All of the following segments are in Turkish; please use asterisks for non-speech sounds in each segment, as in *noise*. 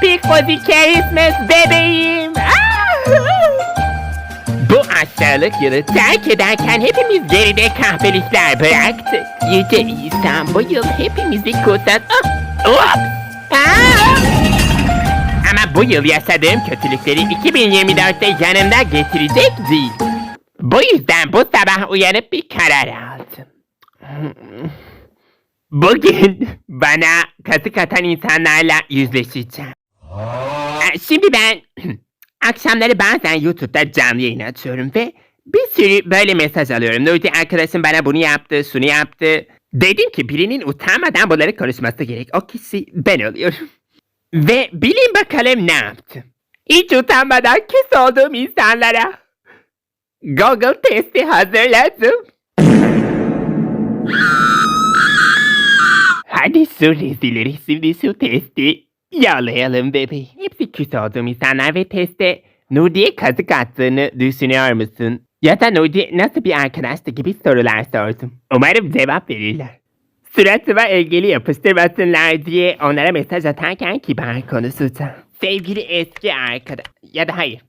Cozy Christmas bebeğim. Bu aşağılık yılı terk ederken hepimiz geride kahpelikler bıraktık. Yüce İsa bu yıl hepimizi. Ah! Ups! Ah! Ama bu yıl yaşadığım kötülükleri 2024'te yanımda getirecek değil. Bu yüzden bu sabah uyanıp bir karar aldım. Bugün bana kazık atan insanlarla yüzleşeceğim. Ee, Şimdi ben *clears throat* akşamları bazen YouTube'da canlı yayın açıyorum ve bir sürü böyle mesaj alıyorum. Nurdi arkadaşım bana bunu yaptı, şunu yaptı. Dedim ki birinin utanmadan bunları konuşması gerek. O kişi ben oluyorum. *laughs* Ve bilin bakalım ne yaptım. Hiç utanmadan küs olduğum insanlara Google testi hazırladım. *laughs* Hadi şu rezilleri şimdi şu testi yağlayalım bebeğim. Hepsi küs olduğum insanlar ve teste Nudi'ye kazık attığını düşünüyor musun? Ya da Nudi nasıl bir arkadaştı gibi sorular sordum. Umarım cevap verirler. Suratıma ilgili yapıştırmasınlar diye onlara mesaj atarken kibar konuşacağım. Sevgili eski arkadaş... Ya da hayır.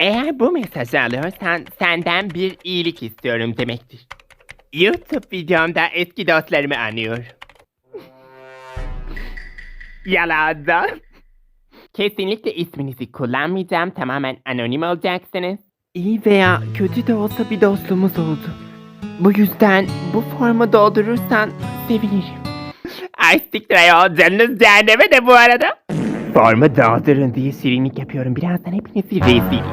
Eğer bu mesajı alıyorsan senden bir iyilik istiyorum demektir. YouTube videomda eski dostlarımı anıyorum. Yalandan. Kesinlikle isminizi kullanmayacağım. Tamamen anonim olacaksınız. İyi veya kötü de olsa bir dostluğumuz oldu. Bu yüzden bu formu doldurursan sevinirim. Ay siktir ayol canınız cehenneme de bu arada. Formu doldurun diye şirinlik yapıyorum. Birazdan hepinizi rezil edeceğim.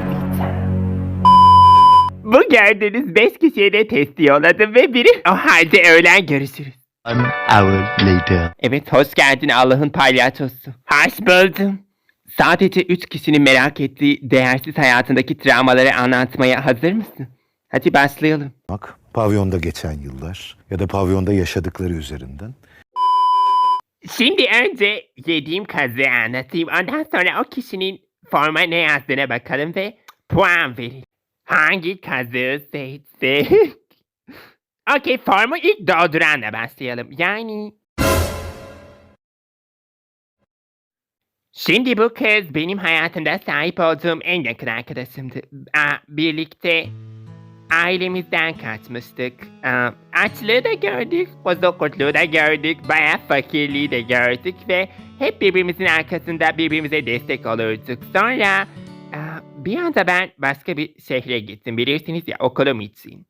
Bu gördüğünüz 5 kişiye de testi yolladım ve biri o halde öğlen görüşürüz. One hour later. Evet hoş geldin Allah'ın palyaçosu. Hoş buldum. Sadece üç kişinin merak ettiği değersiz hayatındaki travmaları anlatmaya hazır mısın? Hadi başlayalım. Bak, pavyonda geçen yıllar ya da pavyonda yaşadıkları üzerinden Şimdi önce yediğim kazığı anlatayım. Ondan sonra o kişinin forma ne yazdığına bakalım ve puan verin. Hangi kazığı seçsek? *laughs* Okey formu ilk dolduranla başlayalım. Yani... Şimdi bu kız benim hayatımda sahip olduğum en yakın arkadaşımdı. Aa, birlikte ailemizden kaçmıştık. Aa, açlığı da gördük, bozuklukluğu da gördük, bayağı fakirliği de gördük ve hep birbirimizin arkasında birbirimize destek olurduk. Sonra aa, bir anda ben başka bir şehre gittim bilirsiniz ya okulum için.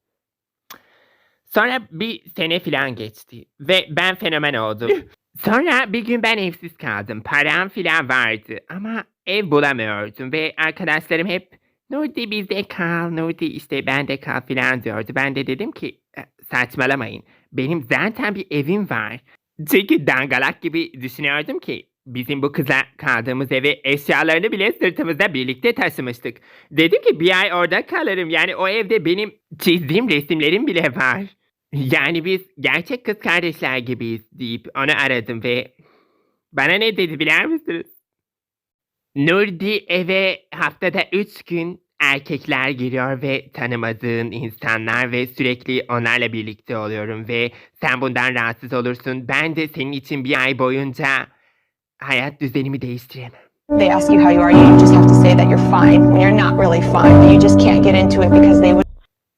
Sonra bir sene filan geçti ve ben fenomen oldum. *laughs* Sonra bir gün ben evsiz kaldım. Param filan vardı ama ev bulamıyordum ve arkadaşlarım hep Nurdi bizde kal, Nurdi işte bende kal filan diyordu. Ben de dedim ki "E, saçmalamayın. Benim zaten bir evim var. Çünkü dangalak gibi düşünüyordum ki bizim bu kıza kaldığımız evi eşyalarını bile sırtımızda birlikte taşımıştık. Dedim ki bir ay orada kalırım. Yani o evde benim çizdiğim resimlerim bile var. Yani biz gerçek kız kardeşler gibiyiz deyip onu aradım ve bana ne dedi biliyor musunuz? Nurdi eve haftada üç gün erkekler giriyor ve tanımadığın insanlar ve sürekli onlarla birlikte oluyorum ve sen bundan rahatsız olursun. Ben de senin için bir ay boyunca hayat düzenimi değiştiremem. they ask you how you are, you just have to say that you're fine when you're not really fine. But you just can't get into it because they would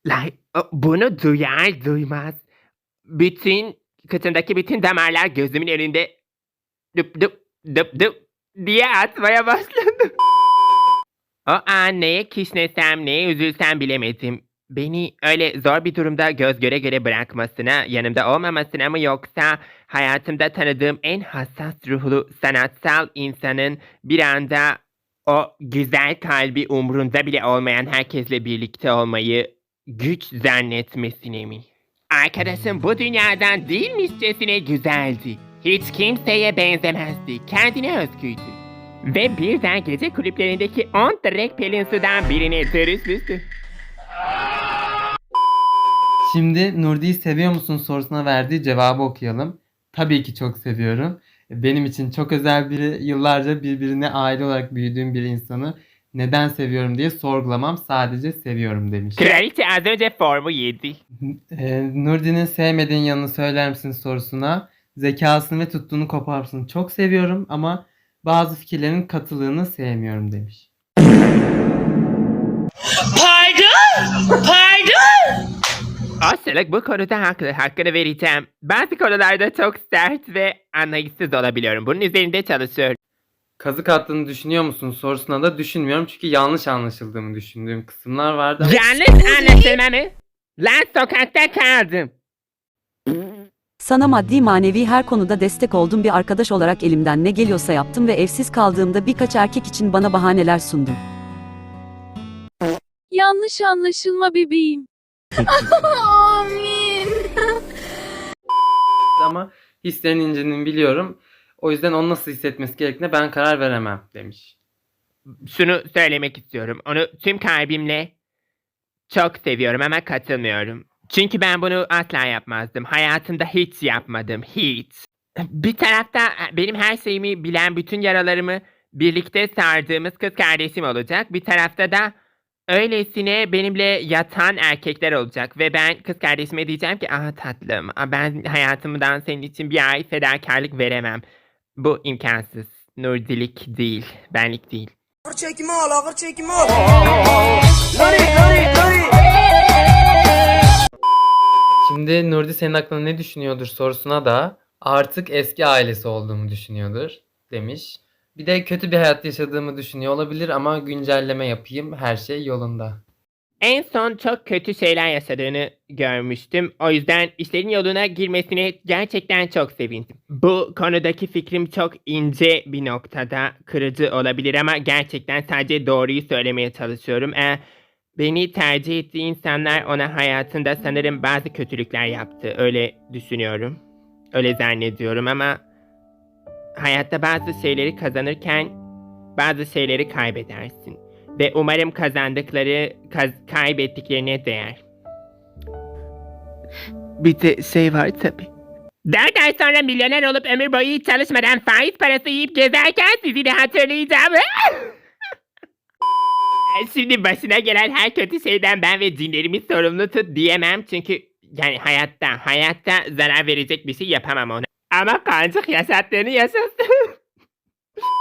Like, bunu duyar duymaz. Bütün kıçımdaki bütün damarlar gözümün önünde dıp dıp dıp dıp diye atmaya başladı. O an neye kişnesem neye üzülsem bilemedim. Beni öyle zor bir durumda göz göre göre bırakmasına, yanımda olmamasına mı yoksa hayatımda tanıdığım en hassas ruhlu sanatsal insanın bir anda o güzel kalbi umrunda bile olmayan herkesle birlikte olmayı güç zannetmesine mi? Arkadaşım bu dünyadan değilmişçesine güzeldi. Hiç kimseye benzemezdi. Kendine özgüydü. Ve birden gece kulüplerindeki 10 direk pelin sudan birine dürüstlüktü. Şimdi Nurdi'yi seviyor musun sorusuna verdiği cevabı okuyalım. Tabii ki çok seviyorum. Benim için çok özel biri, yıllarca birbirine aile olarak büyüdüğüm bir insanı neden seviyorum diye sorgulamam sadece seviyorum demiş. Kraliçe az önce formu yedi. *laughs* Ee, Nurdi'nin sevmediğin yanını söyler misin sorusuna zekasını ve tuttuğunu kopar mısın? Çok seviyorum ama Bazı fikirlerin katılığını sevmiyorum demiş. Aslılık bu konuda haklı. Hakkını vereceğim. Bazı konularda çok sert ve anlayışsız olabiliyorum. Bunun üzerinde çalışıyorum. Kazık attığını düşünüyor musun sorusuna da düşünmüyorum çünkü yanlış anlaşıldığımı düşündüğüm kısımlar vardı. Yanlış anlaşılma mı? Lan sokakta kaldım. Sana maddi manevi her konuda destek oldum bir arkadaş olarak elimden ne geliyorsa yaptım ve evsiz kaldığımda birkaç erkek için bana bahaneler sundum. Yanlış anlaşılma bebeğim. *laughs* ama hislerin inceliğini biliyorum. O yüzden onun nasıl hissetmesi gerektiğine ben karar veremem demiş. Şunu söylemek istiyorum. Onu tüm kalbimle çok seviyorum ama katılmıyorum. Çünkü ben bunu asla yapmazdım. Hayatımda hiç yapmadım. Hiç. Bir tarafta benim her şeyimi bilen bütün yaralarımı birlikte sardığımız kız kardeşim olacak. Bir tarafta da öylesine benimle yatan erkekler olacak. Ve ben kız kardeşime diyeceğim ki ah tatlım ben hayatımdan senin için bir ay fedakarlık veremem. Bu imkansız. Nurdilik değil. Benlik değil. Ağır çekimi al, ağır çekimi al. Şimdi Nurdi senin aklında ne düşünüyordur sorusuna da artık eski ailesi olduğumu düşünüyordur demiş. Bir de kötü bir hayat yaşadığımı düşünüyor olabilir ama güncelleme yapayım her şey yolunda. En son çok kötü şeyler yaşadığını görmüştüm. O yüzden işlerin yoluna girmesine gerçekten çok sevindim. Bu konudaki fikrim çok ince bir noktada kırıcı olabilir ama gerçekten sadece doğruyu söylemeye çalışıyorum. Ee, beni tercih ettiği insanlar ona hayatında sanırım bazı kötülükler yaptı. Öyle düşünüyorum. Öyle zannediyorum ama hayatta bazı şeyleri kazanırken bazı şeyleri kaybedersin. Ve umarım kazandıkları kaz- kaybettiklerine değer. Bir de şey var tabi. Dört ay sonra milyoner olup ömür boyu hiç çalışmadan faiz parası yiyip gezerken sizi de hatırlayacağım. *laughs* Şimdi başına gelen her kötü şeyden ben ve cinlerimi sorumlu tut diyemem çünkü yani hayatta hayatta zarar verecek bir şey yapamam ona. Ama kancık yaşattığını yaşasın. *laughs*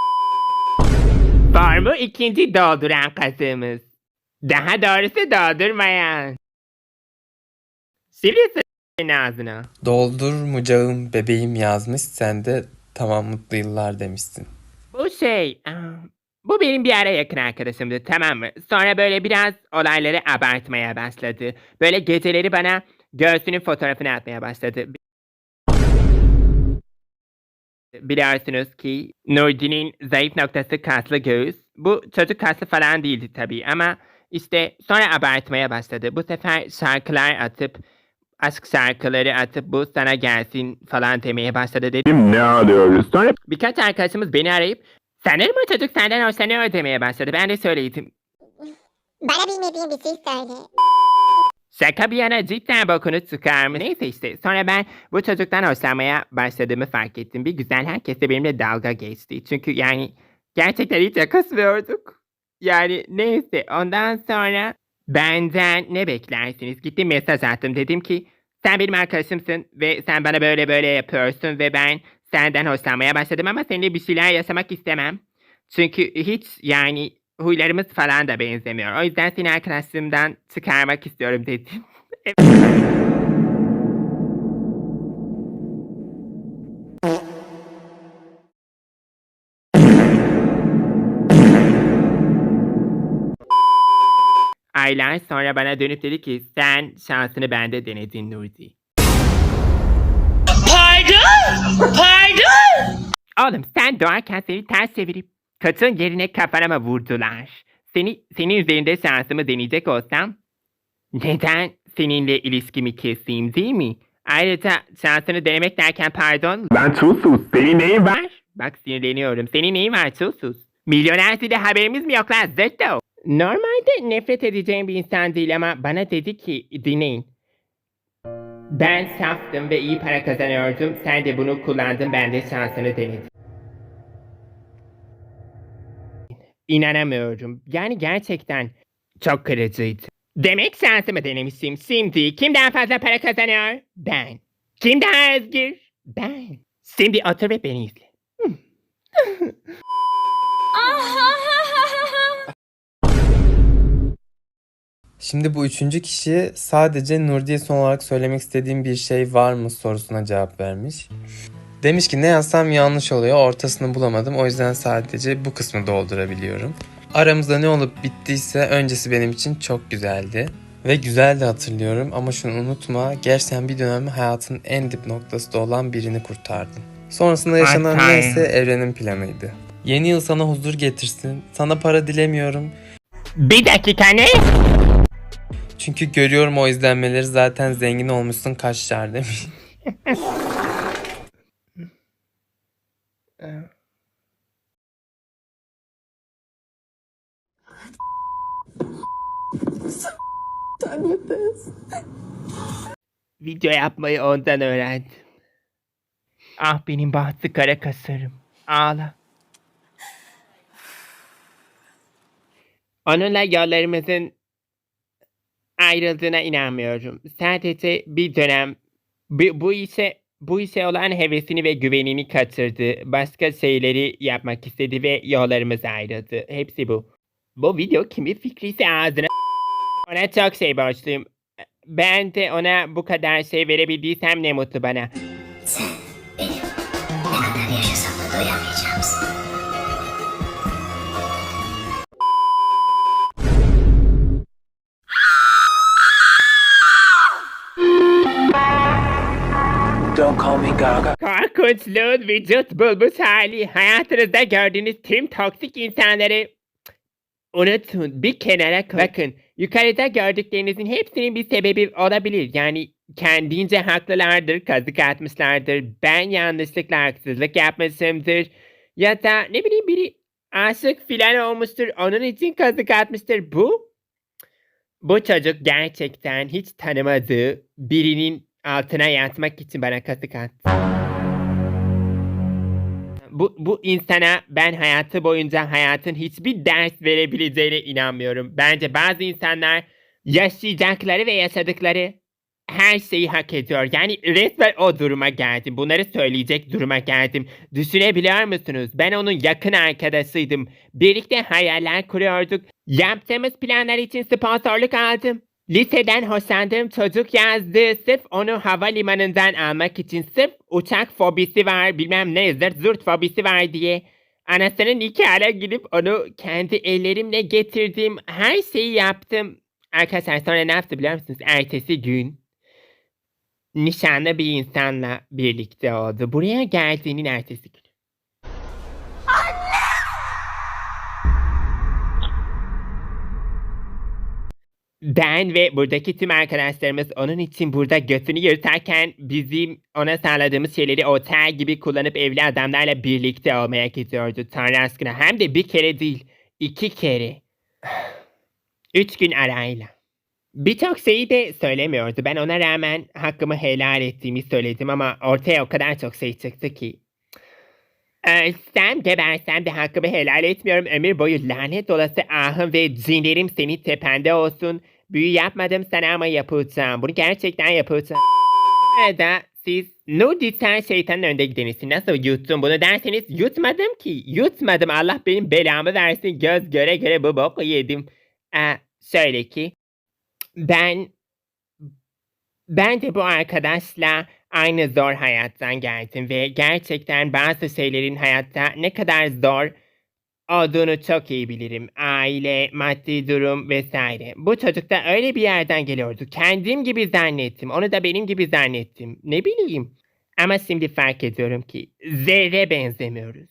Formu ikinci dolduran kazığımız. Daha doğrusu doldurmayan. Şimdi senin ağzına. Doldurmayacağım bebeğim yazmış sen de tamam mutlu yıllar demişsin. Bu şey, aa, bu benim bir ara yakın arkadaşımdı tamam mı? Sonra böyle biraz olayları abartmaya başladı. Böyle geceleri bana göğsünün fotoğrafını atmaya başladı. Biliyorsunuz ki Nurdi'nin zayıf noktası kaslı göğüs. Bu çocuk kaslı falan değildi tabii ama işte sonra abartmaya başladı. Bu sefer şarkılar atıp aşk şarkıları atıp bu sana gelsin falan demeye başladı dedim. Ne alıyoruz? Sonra Birkaç arkadaşımız beni arayıp sanırım o çocuk senden hoşlanıyor demeye başladı. Ben de söyledim. Bana bilmediğin bir şey söyle. Şaka bir yana cidden bokunu çıkar mı? Neyse işte. Sonra ben bu çocuktan hoşlanmaya başladığımı fark ettim. Bir güzel herkes de benimle dalga geçti. Çünkü yani gerçekten hiç yakışmıyorduk. Yani neyse ondan sonra benden ne beklersiniz? Gittim mesaj attım. Dedim ki sen benim arkadaşımsın ve sen bana böyle böyle yapıyorsun ve ben senden hoşlanmaya başladım ama seninle bir şeyler yaşamak istemem. Çünkü hiç yani huylarımız falan da benzemiyor. O yüzden seni arkadaşlığımdan çıkarmak istiyorum dedim. Aylar sonra bana dönüp dedi ki sen şansını bende denedin Nurdi. Pardon? Pardon? Oğlum sen doğarken seni ters çevirip katın yerine kafana mı vurdular? Seni, senin üzerinde şansımı deneyecek olsam neden seninle ilişkimi keseyim değil mi? Ayrıca şansını denemek derken pardon ben Tulsus. Senin neyin var? Bak sinirleniyorum. Senin neyin var sus. Milyonerdi de haberimiz mi yok lan zıttı. Normalde nefret edeceğim bir insan değil ama bana dedi ki dinleyin. Ben saftım ve iyi para kazanıyordum. Sen de bunu kullandın ben de şansını denedim. İnanamıyorum. Yani gerçekten çok kırıcıydı. Demek şansımı denemişim. Şimdi kim daha fazla para kazanıyor? Ben. Kim daha özgür? Ben. Şimdi otur ve beni izle. Şimdi bu üçüncü kişi sadece Nurdi'ye son olarak söylemek istediğim bir şey var mı sorusuna cevap vermiş. Demiş ki ne yazsam yanlış oluyor ortasını bulamadım o yüzden sadece bu kısmı doldurabiliyorum. Aramızda ne olup bittiyse öncesi benim için çok güzeldi. Ve güzel de hatırlıyorum ama şunu unutma gerçekten bir dönem hayatın en dip noktası da olan birini kurtardın. Sonrasında yaşanan neyse evrenin planıydı. Yeni yıl sana huzur getirsin. Sana para dilemiyorum. Bir dakika ne? Çünkü görüyorum o izlenmeleri zaten zengin olmuşsun kaçlar demiş. *laughs* Video yapmayı ondan öğrendim. Ah benim bahtı kara kasarım. Ağla. Onunla yollarımızın ayrıldığına inanmıyorum. Sadece bir dönem bu, bu işe bu işe olan hevesini ve güvenini kaçırdı. Başka şeyleri yapmak istedi ve yollarımız ayrıldı. Hepsi bu. Bu video kimin fikriyse ağzına ona çok şey borçluyum. Ben de ona bu kadar şey verebildiysem ne mutlu bana. Korkunçluğun vücut bulmuş hali. Hayatınızda gördüğünüz tüm toksik insanları unutun. Bir kenara koyun. Bakın yukarıda gördüklerinizin hepsinin bir sebebi olabilir. Yani kendince haklılardır, kazık atmışlardır. Ben yanlışlıkla haksızlık yapmışımdır. Ya da ne bileyim biri aşık filan olmuştur. Onun için kazık atmıştır. Bu bu çocuk gerçekten hiç tanımadığı birinin altına yatmak için bana kazık attı. Bu, bu insana ben hayatı boyunca hayatın hiçbir ders verebileceğine inanmıyorum. Bence bazı insanlar yaşayacakları ve yaşadıkları her şeyi hak ediyor. Yani resmen o duruma geldim. Bunları söyleyecek duruma geldim. Düşünebiliyor musunuz? Ben onun yakın arkadaşıydım. Birlikte hayaller kuruyorduk. Yaptığımız planlar için sponsorluk aldım. Liseden hoşlandığım çocuk yazdı. Sırf onu havalimanından almak için sırf uçak fobisi var bilmem ne zırt zurt fobisi var diye. Anasının nikahına gidip onu kendi ellerimle getirdim. Her şeyi yaptım. Arkadaşlar sonra ne yaptı biliyor musunuz? Ertesi gün nişanlı bir insanla birlikte oldu. Buraya geldiğinin ertesi gün. Ben ve buradaki tüm arkadaşlarımız onun için burada götünü yırtarken bizim ona sağladığımız şeyleri otel gibi kullanıp evli adamlarla birlikte olmaya gidiyordu. Tanrı aşkına hem de bir kere değil iki kere. Üç gün arayla. Birçok şeyi de söylemiyordu. Ben ona rağmen hakkımı helal ettiğimi söyledim ama ortaya o kadar çok şey çıktı ki. Ölsem gebersem de hakkımı helal etmiyorum. Ömür boyu lanet olası ahım ve cinlerim senin tepende olsun. Büyü yapmadım sana ama yapacağım. Bunu gerçekten yapacağım. Arada siz Nudi sen şeytanın önde gidenisin. Nasıl yuttun bunu derseniz yutmadım ki. Yutmadım. Allah benim belamı versin. Göz göre göre bu boku yedim. Ee, şöyle ki ben ben de bu arkadaşla aynı zor hayattan geldim ve gerçekten bazı şeylerin hayatta ne kadar zor olduğunu çok iyi bilirim. Aile, maddi durum vesaire. Bu çocuk da öyle bir yerden geliyordu. Kendim gibi zannettim. Onu da benim gibi zannettim. Ne bileyim. Ama şimdi fark ediyorum ki zerre benzemiyoruz.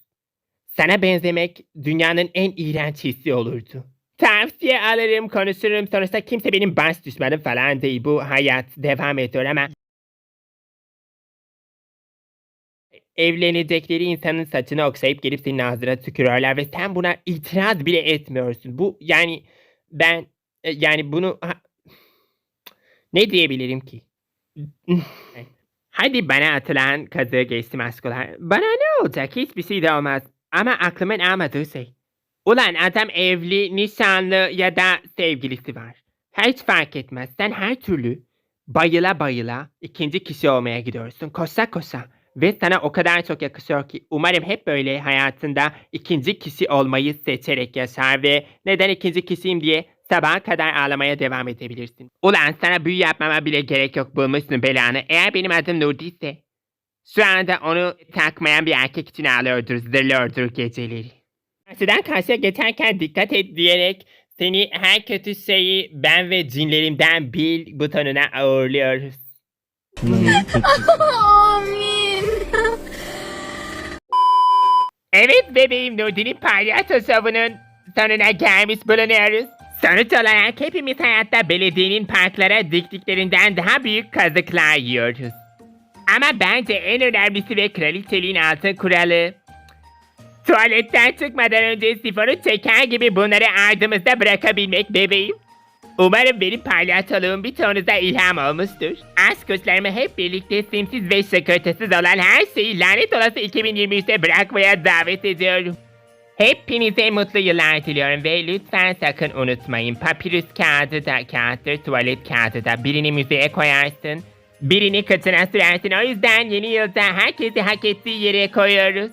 Sana benzemek dünyanın en iğrenç hissi olurdu. Tavsiye alırım, konuşurum. Sonuçta kimse benim baş düşmanım falan değil. Bu hayat devam ediyor ama... Evlenecekleri insanın saçını okşayıp gelip senin ağzına tükürüyorlar ve sen buna itiraz bile etmiyorsun. Bu yani ben e, yani bunu ha- ne diyebilirim ki? Hadi bana atılan kazığı geçtim aşkolar. Bana ne olacak? Hiçbir şey de olmaz. Ama aklımın almadığı şey. Ulan adam evli, nişanlı ya da sevgilisi var. Hiç fark etmez. Sen her türlü bayıla bayıla ikinci kişi olmaya gidiyorsun. Koşa koşa. Ve sana o kadar çok yakışıyor ki umarım hep böyle hayatında ikinci kişi olmayı seçerek yaşar ve neden ikinci kişiyim diye sabaha kadar ağlamaya devam edebilirsin. Ulan sana büyü yapmama bile gerek yok bulmuşsun belanı. Eğer benim adım Nurdi ise şu anda onu takmayan bir erkek için ağlıyordur, zırlıyordur geceleri. Karşıdan karşıya geçerken dikkat et diyerek seni her kötü şeyi ben ve cinlerimden bil butonuna ağırlıyoruz. *laughs* Amin. Evet bebeğim Nurdi'nin palyaço şovunun sonuna gelmiş bulunuyoruz. Sonuç olarak hepimiz hayatta belediyenin parklara diktiklerinden daha büyük kazıklar yiyoruz. Ama bence en önemlisi ve kraliçeliğin altın kuralı. Tuvaletten çıkmadan önce sifonu çeker gibi bunları ardımızda bırakabilmek bebeğim. Umarım benim palyaçoluğum bir tonuza ilham olmuştur. Aşk kuşlarımı hep birlikte simsiz ve şakırtısız olan her şeyi lanet olası 2023'te bırakmaya davet ediyorum. Hepinize mutlu yıllar diliyorum ve lütfen sakın unutmayın. Papyrus kağıdı da kağıttır, tuvalet kağıdı da. Birini müzeye koyarsın, birini kıtına sürersin. O yüzden yeni yılda herkesi hak ettiği yere koyuyoruz.